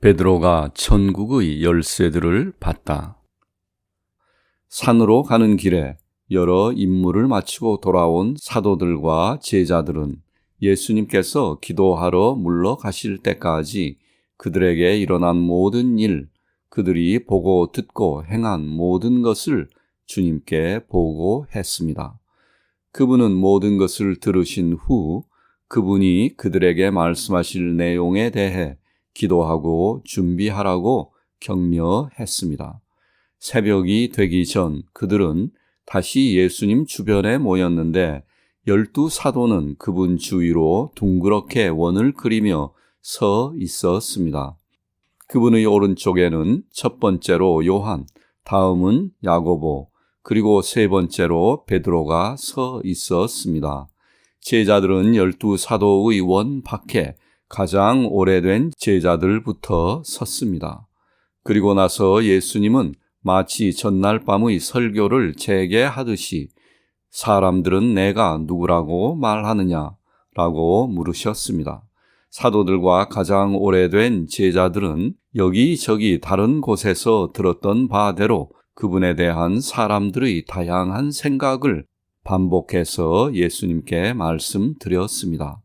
베드로가 천국의 열쇠들을 받다. 산으로 가는 길에 여러 임무를 마치고 돌아온 사도들과 제자들은 예수님께서 기도하러 물러가실 때까지 그들에게 일어난 모든 일, 그들이 보고 듣고 행한 모든 것을 주님께 보고했습니다. 그분은 모든 것을 들으신 후 그분이 그들에게 말씀하실 내용에 대해 기도하고 준비하라고 격려했습니다. 새벽이 되기 전 그들은 다시 예수님 주변에 모였는데 열두 사도는 그분 주위로 둥그렇게 원을 그리며 서 있었습니다. 그분의 오른쪽에는 첫 번째로 요한, 다음은 야고보, 그리고 세 번째로 베드로가 서 있었습니다. 제자들은 열두 사도의 원 밖에 가장 오래된 제자들부터 섰습니다. 그리고 나서 예수님은 마치 전날 밤의 설교를 재개하듯이 사람들은 내가 누구라고 말하느냐? 라고 물으셨습니다. 사도들과 가장 오래된 제자들은 여기저기 다른 곳에서 들었던 바대로 그분에 대한 사람들의 다양한 생각을 반복해서 예수님께 말씀드렸습니다.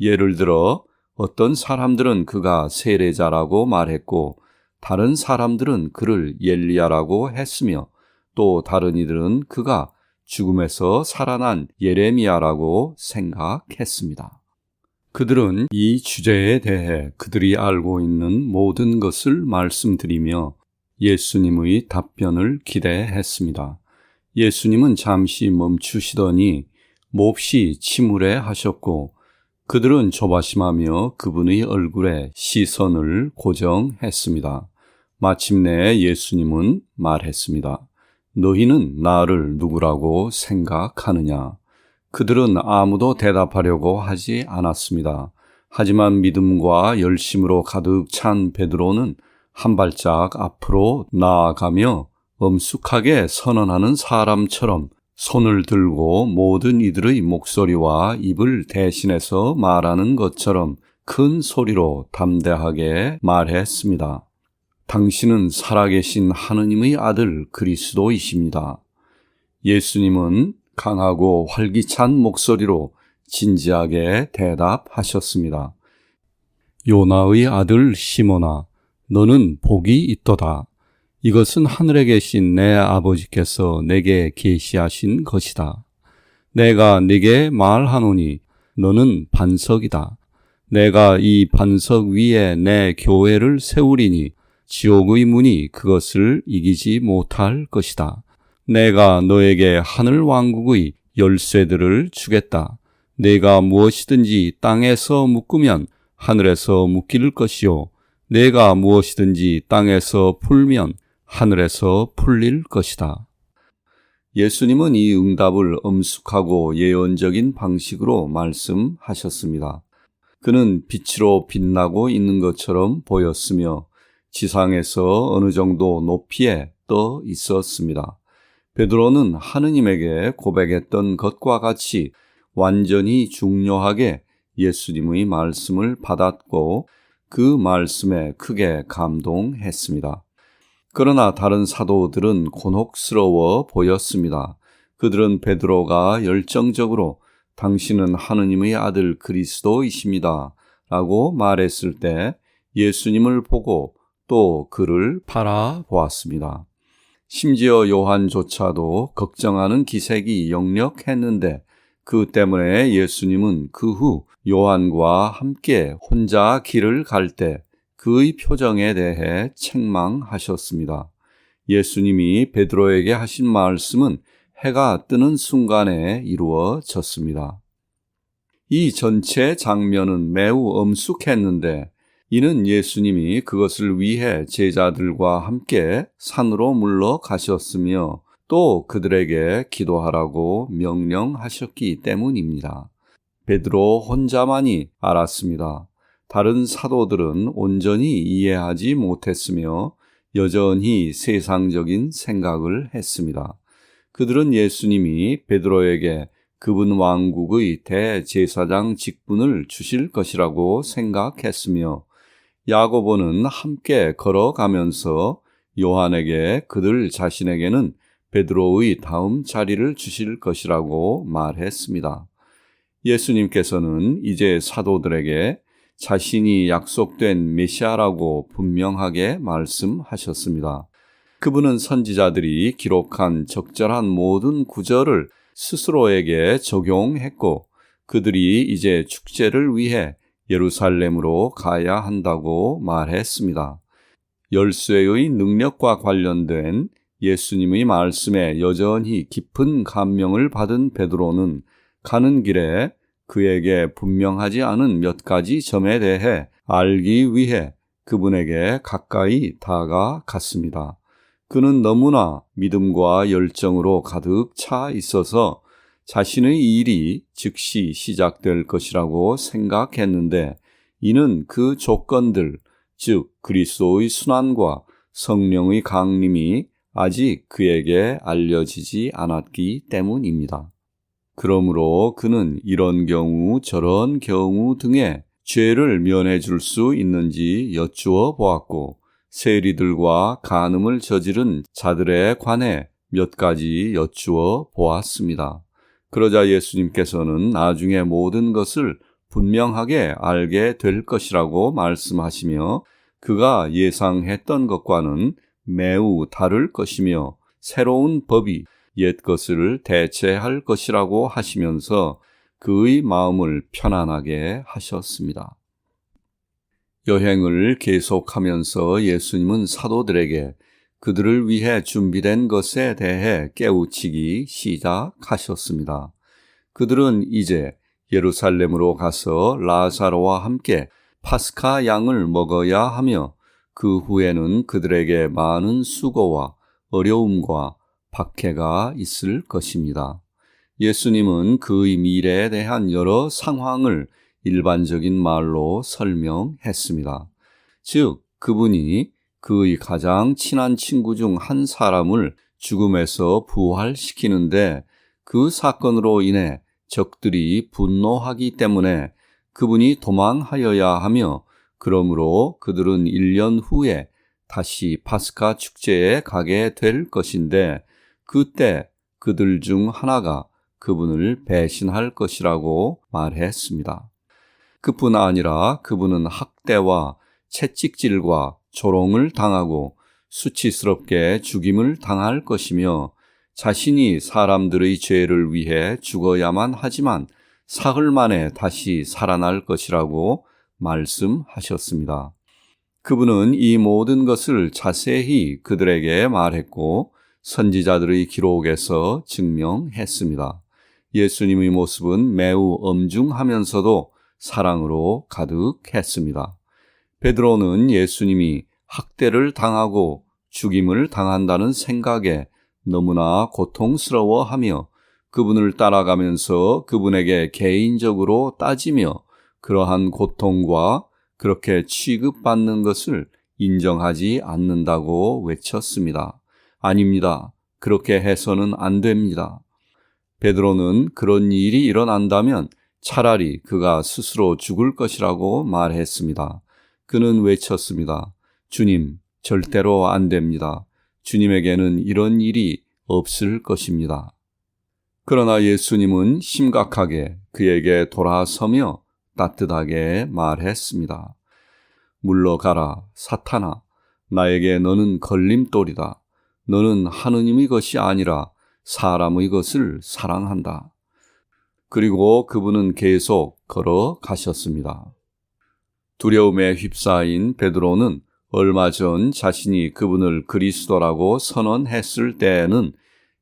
예를 들어 어떤 사람들은 그가 세례자라고 말했고 다른 사람들은 그를 옐리야라고 했으며 또 다른 이들은 그가 죽음에서 살아난 예레미야라고 생각했습니다. 그들은 이 주제에 대해 그들이 알고 있는 모든 것을 말씀드리며 예수님의 답변을 기대했습니다. 예수님은 잠시 멈추시더니 몹시 침울해 하셨고 그들은 조바심하며 그분의 얼굴에 시선을 고정했습니다. 마침내 예수님은 말했습니다. 너희는 나를 누구라고 생각하느냐? 그들은 아무도 대답하려고 하지 않았습니다. 하지만 믿음과 열심으로 가득 찬 베드로는 한 발짝 앞으로 나아가며 엄숙하게 선언하는 사람처럼 손을 들고 모든 이들의 목소리와 입을 대신해서 말하는 것처럼 큰 소리로 담대하게 말했습니다. 당신은 살아계신 하느님의 아들 그리스도이십니다. 예수님은 강하고 활기찬 목소리로 진지하게 대답하셨습니다. 요나의 아들 시모나, 너는 복이 있도다. 이것은 하늘에 계신 내 아버지께서 내게 계시하신 것이다. 내가 네게 말하노니 너는 반석이다. 내가 이 반석 위에 내 교회를 세우리니 지옥의 문이 그것을 이기지 못할 것이다. 내가 너에게 하늘 왕국의 열쇠들을 주겠다. 내가 무엇이든지 땅에서 묶으면 하늘에서 묶일 것이요. 내가 무엇이든지 땅에서 풀면 하늘에서 풀릴 것이다. 예수님은 이 응답을 엄숙하고 예언적인 방식으로 말씀하셨습니다. 그는 빛으로 빛나고 있는 것처럼 보였으며 지상에서 어느 정도 높이에 떠 있었습니다. 베드로는 하느님에게 고백했던 것과 같이 완전히 중요하게 예수님의 말씀을 받았고 그 말씀에 크게 감동했습니다. 그러나 다른 사도들은 곤혹스러워 보였습니다. 그들은 베드로가 열정적으로 당신은 하느님의 아들 그리스도이십니다. 라고 말했을 때 예수님을 보고 또 그를 바라보았습니다. 심지어 요한조차도 걱정하는 기색이 역력했는데 그 때문에 예수님은 그 후 요한과 함께 혼자 길을 갈 때 그의 표정에 대해 책망하셨습니다. 예수님이 베드로에게 하신 말씀은 해가 뜨는 순간에 이루어졌습니다. 이 전체 장면은 매우 엄숙했는데 이는 예수님이 그것을 위해 제자들과 함께 산으로 물러가셨으며 또 그들에게 기도하라고 명령하셨기 때문입니다. 베드로 혼자만이 알았습니다. 다른 사도들은 온전히 이해하지 못했으며 여전히 세상적인 생각을 했습니다. 그들은 예수님이 베드로에게 그분 왕국의 대제사장 직분을 주실 것이라고 생각했으며 야고보는 함께 걸어가면서 요한에게 그들 자신에게는 베드로의 다음 자리를 주실 것이라고 말했습니다. 예수님께서는 이제 사도들에게 자신이 약속된 메시아라고 분명하게 말씀하셨습니다. 그분은 선지자들이 기록한 적절한 모든 구절을 스스로에게 적용했고 그들이 이제 축제를 위해 예루살렘으로 가야 한다고 말했습니다. 열쇠의 능력과 관련된 예수님의 말씀에 여전히 깊은 감명을 받은 베드로는 가는 길에 그에게 분명하지 않은 몇 가지 점에 대해 알기 위해 그분에게 가까이 다가갔습니다. 그는 너무나 믿음과 열정으로 가득 차 있어서 자신의 일이 즉시 시작될 것이라고 생각했는데 이는 그 조건들, 즉 그리스도의 순환과 성령의 강림이 아직 그에게 알려지지 않았기 때문입니다. 그러므로 그는 이런 경우 저런 경우 등의 죄를 면해 줄 수 있는지 여쭈어 보았고 세리들과 간음을 저지른 자들에 관해 몇 가지 여쭈어 보았습니다. 그러자 예수님께서는 나중에 모든 것을 분명하게 알게 될 것이라고 말씀하시며 그가 예상했던 것과는 매우 다를 것이며 새로운 법이 옛 것을 대체할 것이라고 하시면서 그의 마음을 편안하게 하셨습니다. 여행을 계속하면서 예수님은 사도들에게 그들을 위해 준비된 것에 대해 깨우치기 시작하셨습니다. 그들은 이제 예루살렘으로 가서 라사로와 함께 파스카 양을 먹어야 하며 그 후에는 그들에게 많은 수고와 어려움과 박해가 있을 것입니다. 예수님은 그의 미래에 대한 여러 상황을 일반적인 말로 설명했습니다. 즉, 그분이 그의 가장 친한 친구 중 한 사람을 죽음에서 부활시키는데 그 사건으로 인해 적들이 분노하기 때문에 그분이 도망하여야 하며 그러므로 그들은 1년 후에 다시 파스카 축제에 가게 될 것인데 그때 그들 중 하나가 그분을 배신할 것이라고 말했습니다. 그뿐 아니라 그분은 학대와 채찍질과 조롱을 당하고 수치스럽게 죽임을 당할 것이며 자신이 사람들의 죄를 위해 죽어야만 하지만 사흘 만에 다시 살아날 것이라고 말씀하셨습니다. 그분은 이 모든 것을 자세히 그들에게 말했고 선지자들의 기록에서 증명했습니다. 예수님의 모습은 매우 엄중하면서도 사랑으로 가득했습니다. 베드로는 예수님이 학대를 당하고 죽임을 당한다는 생각에 너무나 고통스러워하며 그분을 따라가면서 그분에게 개인적으로 따지며 그러한 고통과 그렇게 취급받는 것을 인정하지 않는다고 외쳤습니다. 아닙니다. 그렇게 해서는 안 됩니다. 베드로는 그런 일이 일어난다면 차라리 그가 스스로 죽을 것이라고 말했습니다. 그는 외쳤습니다. 주님, 절대로 안 됩니다. 주님에게는 이런 일이 없을 것입니다. 그러나 예수님은 심각하게 그에게 돌아서며 따뜻하게 말했습니다. 물러가라, 사탄아. 나에게 너는 걸림돌이다. 너는 하느님의 것이 아니라 사람의 것을 사랑한다. 그리고 그분은 계속 걸어 가셨습니다. 두려움에 휩싸인 베드로는 얼마 전 자신이 그분을 그리스도라고 선언했을 때에는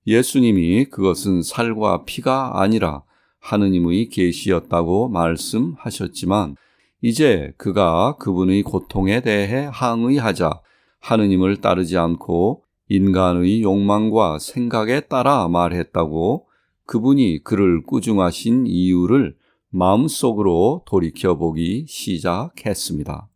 예수님이 그것은 살과 피가 아니라 하느님의 계시였다고 말씀하셨지만 이제 그가 그분의 고통에 대해 항의하자 하느님을 따르지 않고 인간의 욕망과 생각에 따라 말했다고 그분이 그를 꾸중하신 이유를 마음속으로 돌이켜보기 시작했습니다.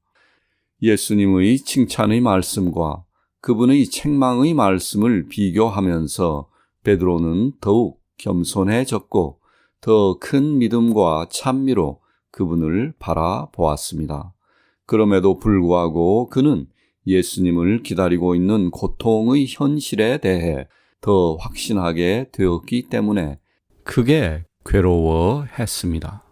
예수님의 칭찬의 말씀과 그분의 책망의 말씀을 비교하면서 베드로는 더욱 겸손해졌고 더 큰 믿음과 찬미로 그분을 바라보았습니다. 그럼에도 불구하고 그는 예수님을 기다리고 있는 고통의 현실에 대해 더 확신하게 되었기 때문에 크게 괴로워했습니다.